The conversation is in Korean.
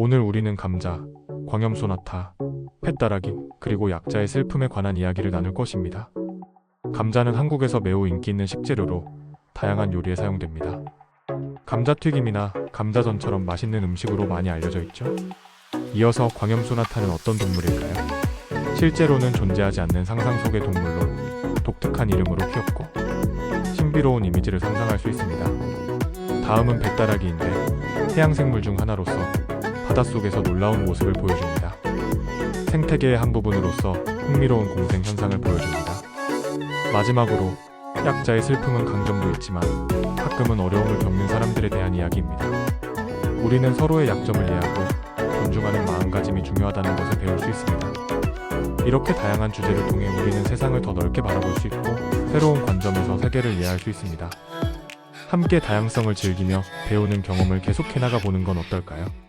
오늘 우리는 감자, 광염소나타, 펫따라기, 그리고 약자의 슬픔에 관한 이야기를 나눌 것입니다. 감자는 한국에서 매우 인기 있는 식재료로 다양한 요리에 사용됩니다. 감자튀김이나 감자전처럼 맛있는 음식으로 많이 알려져 있죠. 이어서 광염소나타는 어떤 동물일까요? 실제로는 존재하지 않는 상상 속의 동물로 독특한 이름으로 귀엽고 신비로운 이미지를 상상할 수 있습니다. 다음은 백다라기인데 해양생물 중 하나로서 바닷속에서 놀라운 모습을 보여줍니다. 생태계의 한 부분으로서 흥미로운 공생 현상을 보여줍니다. 마지막으로 약자의 슬픔은 강점도 있지만 가끔은 어려움을 겪는 사람들에 대한 이야기입니다. 우리는 서로의 약점을 이해하고 존중하는 마음가짐이 중요하다는 것을 배울 수 있습니다. 이렇게 다양한 주제를 통해 우리는 세상을 더 넓게 바라볼 수 있고 새로운 관점에서 세계를 이해할 수 있습니다. 함께 다양성을 즐기며 배우는 경험을 계속해 나가 보는 건 어떨까요?